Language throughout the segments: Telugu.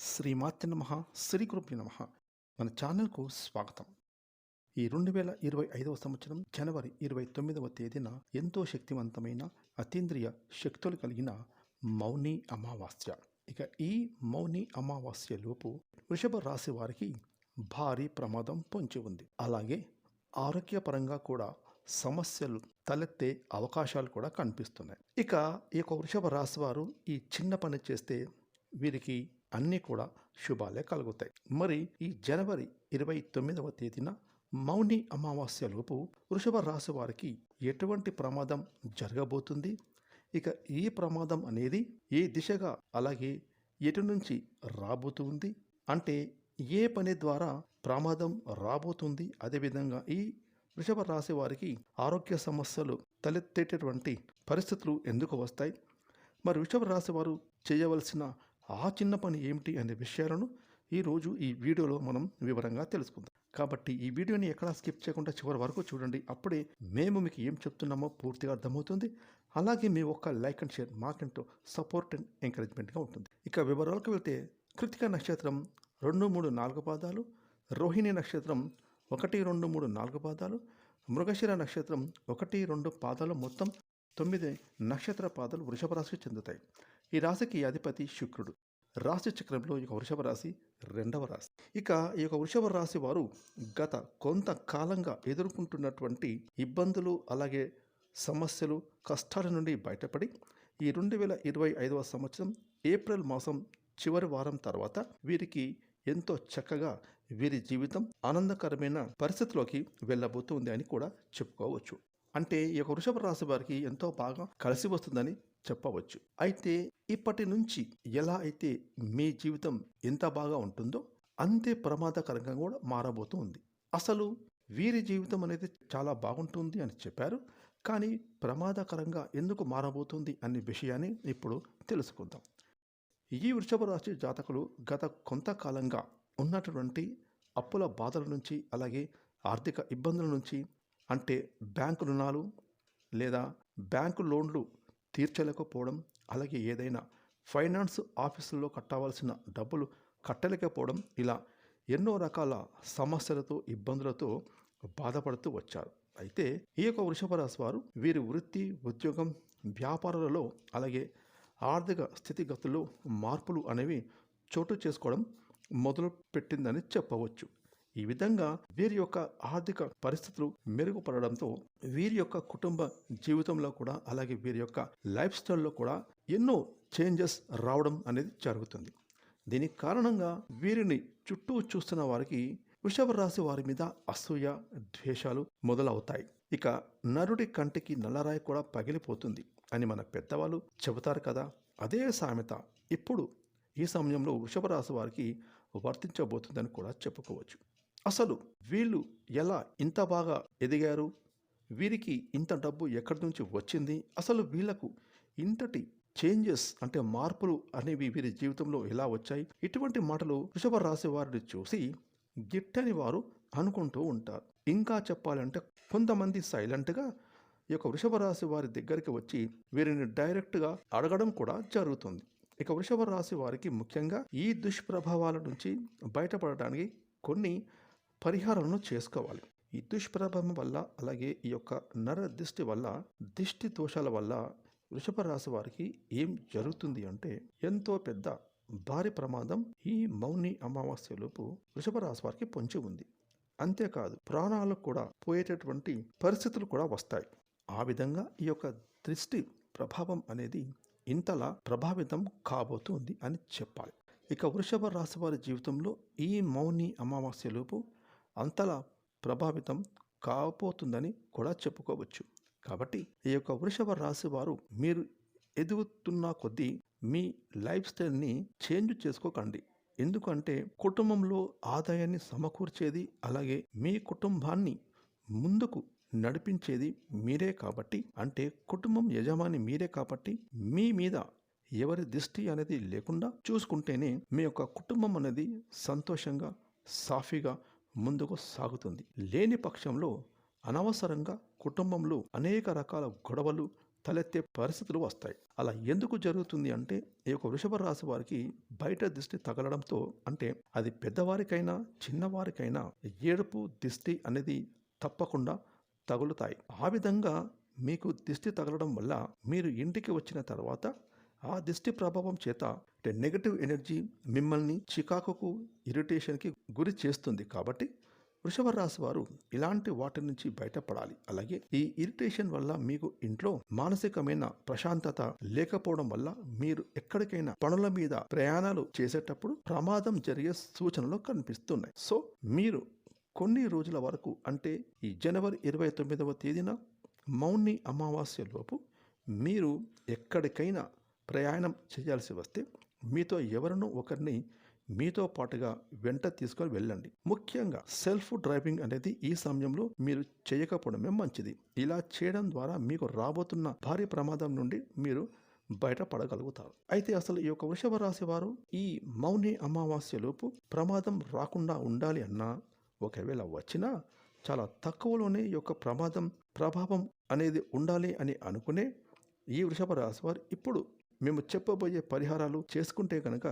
శ్రీమాత్య నమ శ్రీకృప్య నమ. మన ఛానల్కు స్వాగతం. ఈ రెండు వేల ఇరవై ఐదవ సంవత్సరం జనవరి ఇరవై తొమ్మిదవ తేదీన ఎంతో శక్తివంతమైన అతీంద్రియ శక్తులు కలిగిన మౌని అమావాస్య. ఇక ఈ మౌని అమావాస్య లోపు వృషభ రాశి వారికి భారీ ప్రమాదం పొంచి ఉంది. అలాగే ఆరోగ్యపరంగా కూడా సమస్యలు తలెత్తే అవకాశాలు కూడా కనిపిస్తున్నాయి. ఇక ఈ యొక్క వృషభ రాశి వారు ఈ చిన్న పని చేస్తే వీరికి అన్నీ కూడా శుభాలే కలుగుతాయి. మరి ఈ జనవరి ఇరవై తొమ్మిదవ తేదీన మౌని అమావాస్యలోపు వృషభ రాశి వారికి ఎటువంటి ప్రమాదం జరగబోతుంది? ఇక ఈ ప్రమాదం అనేది ఏ దిశగా అలాగే ఎటు నుంచి రాబోతుంది? అంటే ఏ పని ద్వారా ప్రమాదం రాబోతుంది? అదేవిధంగా ఈ వృషభ రాశి వారికి ఆరోగ్య సమస్యలు తలెత్తేటటువంటి పరిస్థితులు ఎందుకు వస్తాయి? మరి వృషభ రాశి వారు చేయవలసిన ఆ చిన్న పని ఏమిటి అనే విషయాలను ఈరోజు ఈ వీడియోలో మనం వివరంగా తెలుసుకుందాం. కాబట్టి ఈ వీడియోని ఎక్కడా స్కిప్ చేయకుండా చివరి వరకు చూడండి. అప్పుడే మేము మీకు ఏం చెప్తున్నామో పూర్తిగా అర్థమవుతుంది. అలాగే మీ ఒక్క లైక్ అండ్ షేర్ మాకెంతో సపోర్ట్ అండ్ ఎంకరేజ్మెంట్గా ఉంటుంది. ఇక వివరాలకు వెళ్తే కృతిక నక్షత్రం రెండు మూడు నాలుగు పాదాలు రోహిణి నక్షత్రం ఒకటి రెండు మూడు నాలుగు పాదాలు మృగశిర నక్షత్రం ఒకటి రెండు పాదాలు మొత్తం తొమ్మిది నక్షత్ర పాదాలు వృషభ రాశికి చెందుతాయి. ఈ రాశికి అధిపతి శుక్రుడు. రాశి చక్రంలో ఈ యొక్క వృషభ రాశి రెండవ రాశి. ఇక ఈ యొక్క వృషభ రాశి వారు గత కొంతకాలంగా ఎదుర్కొంటున్నటువంటి ఇబ్బందులు అలాగే సమస్యలు కష్టాల నుండి బయటపడి ఈ రెండు వేల ఇరవై ఐదవ సంవత్సరం ఏప్రిల్ మాసం చివరి వారం తర్వాత వీరికి ఎంతో చక్కగా వీరి జీవితం ఆనందకరమైన పరిస్థితిలోకి వెళ్ళబోతుంది అని కూడా చెప్పుకోవచ్చు. అంటే ఈ యొక్క వృషభ రాశి వారికి ఎంతో బాగా కలిసి వస్తుందని చెప్పవచ్చు. అయితే ఇప్పటి నుంచి ఎలా అయితే మీ జీవితం ఎంత బాగా ఉంటుందో అంతే ప్రమాదకరంగా కూడా మారబోతూ ఉంది. అసలు వీరి జీవితం అనేది చాలా బాగుంటుంది అని చెప్పారు. కానీ ప్రమాదకరంగా ఎందుకు మారబోతుంది అనే విషయాన్ని ఇప్పుడు తెలుసుకుందాం. ఈ వృషభ రాశి జాతకులు గత కొంతకాలంగా ఉన్నటువంటి అప్పుల బాధల నుంచి అలాగే ఆర్థిక ఇబ్బందుల నుంచి అంటే బ్యాంకు రుణాలు లేదా బ్యాంకు లోన్లు తీర్చలేకపోవడం అలాగే ఏదైనా ఫైనాన్స్ ఆఫీసుల్లో కట్టవలసిన డబ్బులు కట్టలేకపోవడం ఇలా ఎన్నో రకాల సమస్యలతో ఇబ్బందులతో బాధపడుతూ వచ్చారు. అయితే ఈ యొక్క వృషభ రాశి వారు వీరి వృత్తి ఉద్యోగం వ్యాపారాలలో అలాగే ఆర్థిక స్థితిగతుల్లో మార్పులు అనేవి చోటు చేసుకోవడం మొదలు పెట్టిందని చెప్పవచ్చు. ఈ విధంగా వీరి యొక్క ఆర్థిక పరిస్థితులు మెరుగుపడడంతో వీరి యొక్క కుటుంబ జీవితంలో కూడా అలాగే వీరి యొక్క లైఫ్ స్టైల్లో కూడా ఎన్నో చేంజెస్ రావడం అనేది జరుగుతుంది. దీనికి కారణంగా వీరిని చుట్టూ చూస్తున్న వారికి వృషభ రాశి వారి మీద అసూయ ద్వేషాలు మొదలవుతాయి. ఇక నరుడి కంటికి నల్లరాయి కూడా పగిలిపోతుంది అని మన పెద్దవాళ్ళు చెబుతారు కదా. అదే సామెత ఇప్పుడు ఈ సమయంలో వృషభ రాశి వారికి వర్తించబోతుందని కూడా చెప్పుకోవచ్చు. అసలు వీళ్ళు ఎలా ఇంత బాగా ఎదిగారు? వీరికి ఇంత డబ్బు ఎక్కడి నుంచి వచ్చింది? అసలు వీళ్ళకు ఇంతటి చేంజెస్ అంటే మార్పులు అనేవి వీరి జీవితంలో ఎలా వచ్చాయి? ఇటువంటి మాటలు వృషభ రాశి వారిని చూసి గిట్టని వారు అనుకుంటూ ఉంటారు. ఇంకా చెప్పాలంటే కొంతమంది సైలెంట్గా ఈ యొక్క వృషభ రాశి వారి దగ్గరికి వచ్చి వీరిని డైరెక్ట్గా అడగడం కూడా జరుగుతుంది. ఇక వృషభ రాశి వారికి ముఖ్యంగా ఈ దుష్ప్రభావాల నుంచి బయటపడడానికి కొన్ని పరిహారాలను చేసుకోవాలి. ఈ దుష్ప్రభావం వల్ల అలాగే ఈ యొక్క నర దిష్టి వల్ల దిష్టి దోషాల వల్ల వృషభ రాశి వారికి ఏం జరుగుతుంది అంటే ఎంతో పెద్ద భారీ ప్రమాదం ఈ మౌని అమావాస్యలోపు వృషభ రాశి వారికి పొంచి ఉంది. అంతేకాదు ప్రాణాలు కూడా పోయేటటువంటి పరిస్థితులు కూడా వస్తాయి. ఆ విధంగా ఈ యొక్క దృష్టి ప్రభావం అనేది ఇంతలా ప్రభావితం కాబోతుంది అని చెప్పాలి. ఇక వృషభ రాశి వారి జీవితంలో ఈ మౌని అమావాస్యలోపు అంతలా ప్రభావితం కాకపోతుందని కూడా చెప్పుకోవచ్చు. కాబట్టి ఈ యొక్క వృషభ రాశి వారు మీరు ఎదుగుతున్న కొద్దీ మీ లైఫ్ స్టైల్ని చేంజ్ చేసుకోకండి. ఎందుకంటే కుటుంబంలో ఆదాయాన్ని సమకూర్చేది అలాగే మీ కుటుంబాన్ని ముందుకు నడిపించేది మీరే కాబట్టి అంటే కుటుంబం యజమాని మీరే కాబట్టి మీ మీద ఎవరి దృష్టి అనేది లేకుండా చూసుకుంటేనే మీ యొక్క కుటుంబం అనేది సంతోషంగా సాఫీగా ముందుకు సాగుతుంది. లేని పక్షంలో అనవసరంగా కుటుంబంలో అనేక రకాల గొడవలు తలెత్తే పరిస్థితులు వస్తాయి. అలా ఎందుకు జరుగుతుంది అంటే ఈ యొక్క వృషభ రాశి వారికి బయట దిష్టి తగలడంతో అంటే అది పెద్దవారికైనా చిన్నవారికైనా ఏడుపు దిష్టి అనేది తప్పకుండా తగులుతాయి. ఆ విధంగా మీకు దిష్టి తగలడం వల్ల మీరు ఇంటికి వచ్చిన తర్వాత ఆ దిష్టి ప్రభావం చేత నెగటివ్ ఎనర్జీ మిమ్మల్ని చికాకుకు ఇరిటేషన్కి గురి చేస్తుంది కాబట్టి వృషభ రాశి వారు ఇలాంటి వాటి నుంచి బయటపడాలి. అలాగే ఈ ఇరిటేషన్ వల్ల మీకు ఇంట్లో మానసికమైన ప్రశాంతత లేకపోవడం వల్ల మీరు ఎక్కడికైనా పనుల మీద ప్రయాణాలు చేసేటప్పుడు ప్రమాదం జరిగే సూచనలు కనిపిస్తున్నాయి. సో మీరు కొన్ని రోజుల వరకు అంటే ఈ జనవరి ఇరవై తొమ్మిదవ తేదీన మౌని అమావాస్య లోపు మీరు ఎక్కడికైనా ప్రయాణం చేయాల్సి వస్తే మీతో ఎవరినో ఒకరిని మీతో పాటుగా వెంట తీసుకొని వెళ్ళండి. ముఖ్యంగా సెల్ఫ్ డ్రైవింగ్ అనేది ఈ సమయంలో మీరు చేయకపోవడమే మంచిది. ఇలా చేయడం ద్వారా మీకు రాబోతున్న భారీ ప్రమాదం నుండి మీరు బయటపడగలుగుతారు. అయితే అసలు ఈ యొక్క వృషభ రాశి వారు ఈ మౌని అమావాస్యలోపు ప్రమాదం రాకుండా ఉండాలి అన్నా ఒకవేళ వచ్చినా చాలా తక్కువలోనే ఈ యొక్క ప్రమాదం ప్రభావం అనేది ఉండాలి అని అనుకునే ఈ వృషభ రాశి వారు ఇప్పుడు మేము చెప్పబోయే పరిహారాలు చేసుకుంటే కనుక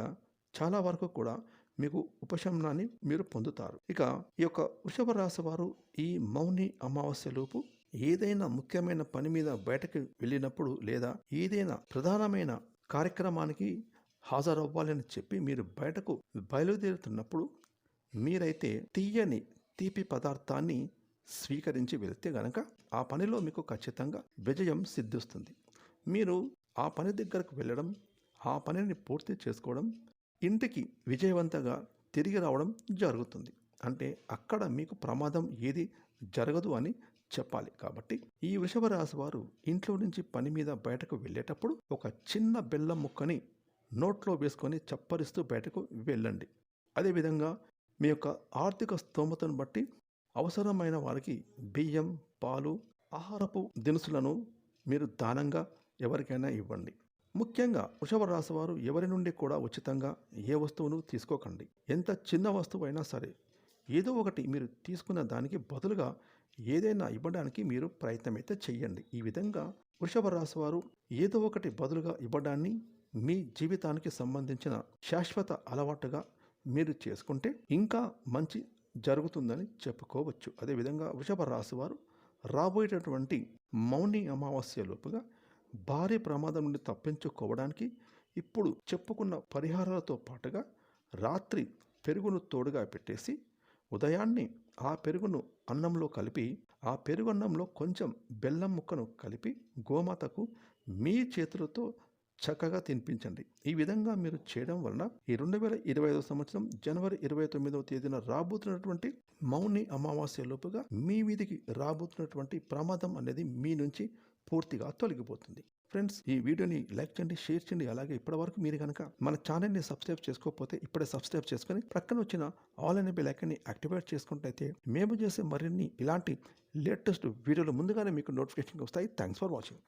చాలా వరకు కూడా మీకు ఉపశమనాన్ని మీరు పొందుతారు. ఇక ఈ యొక్క వృషభ రాశి వారు ఈ మౌని అమావాస్యలోపు ఏదైనా ముఖ్యమైన పని మీద బయటకు వెళ్ళినప్పుడు లేదా ఏదైనా ప్రధానమైన కార్యక్రమానికి హాజరవ్వాలని చెప్పి మీరు బయటకు బయలుదేరుతున్నప్పుడు మీరైతే తీయని తీపి పదార్థాన్ని స్వీకరించి వెళితే గనక ఆ పనిలో మీకు ఖచ్చితంగా విజయం సిద్ధిస్తుంది. మీరు ఆ పని దగ్గరకు వెళ్ళడం ఆ పనిని పూర్తి చేసుకోవడం ఇంటికి విజయవంతంగా తిరిగి రావడం జరుగుతుంది. అంటే అక్కడ మీకు ప్రమాదం ఏది జరగదు అని చెప్పాలి. కాబట్టి ఈ వృషభ రాశి వారు ఇంట్లో నుంచి పని మీద బయటకు వెళ్ళేటప్పుడు ఒక చిన్న బెల్లం ముక్కని నోట్లో వేసుకొని చప్పరిస్తూ బయటకు వెళ్ళండి. అదేవిధంగా మీ యొక్క ఆర్థిక స్తోమతను బట్టి అవసరమైన వారికి బియ్యం పాలు ఆహారపు దినుసులను మీరు దానంగా ఎవరికైనా ఇవ్వండి. ముఖ్యంగా వృషభ రాశివారు ఎవరి నుండి కూడా ఉచితంగా ఏ వస్తువును తీసుకోకండి. ఎంత చిన్న వస్తువు అయినా సరే ఏదో ఒకటి మీరు తీసుకున్న దానికి బదులుగా ఏదైనా ఇవ్వడానికి మీరు ప్రయత్నమైతే చెయ్యండి. ఈ విధంగా వృషభ రాశివారు ఏదో ఒకటి బదులుగా ఇవ్వడాన్ని మీ జీవితానికి సంబంధించిన శాశ్వత అలవాటుగా మీరు చేసుకుంటే ఇంకా మంచి జరుగుతుందని చెప్పుకోవచ్చు. అదేవిధంగా వృషభ రాశివారు రాబోయేటటువంటి మౌని అమావాస్య లోపుగా భారీ ప్రమాదం నుండి తప్పించుకోవడానికి ఇప్పుడు చెప్పుకున్న పరిహారాలతో పాటుగా రాత్రి పెరుగును తోడుగా పెట్టేసి ఉదయాన్నే ఆ పెరుగును అన్నంలో కలిపి ఆ పెరుగు అన్నంలో కొంచెం బెల్లం ముక్కను కలిపి గోమాతకు మీ చేతులతో చక్కగా తినిపించండి. ఈ విధంగా మీరు చేయడం వలన ఈ రెండు వేల ఇరవై ఐదో సంవత్సరం జనవరి ఇరవై తొమ్మిదవ తేదీన రాబోతున్నటువంటి మౌని అమావాస్య లోపుగా మీ వీధికి రాబోతున్నటువంటి ప్రమాదం అనేది మీ నుంచి పూర్తిగా తొలగిపోతుంది. ఫ్రెండ్స్ ఈ వీడియోని లైక్ చేయండి షేర్ చేయండి. అలాగే ఇప్పటివరకు మీరు కనుక మన ఛానల్ని సబ్స్క్రైబ్ చేసుకోకపోతే ఇప్పుడే సబ్స్క్రైబ్ చేసుకొని ప్రక్కన వచ్చిన ఆల్ అనే బెల్ యాక్టివేట్ చేసుకుంటే మేము చేసే మరిన్ని ఇలాంటి లేటెస్ట్ వీడియోలు ముందుగానే మీకు నోటిఫికేషన్ వస్తాయి. Thanks for watching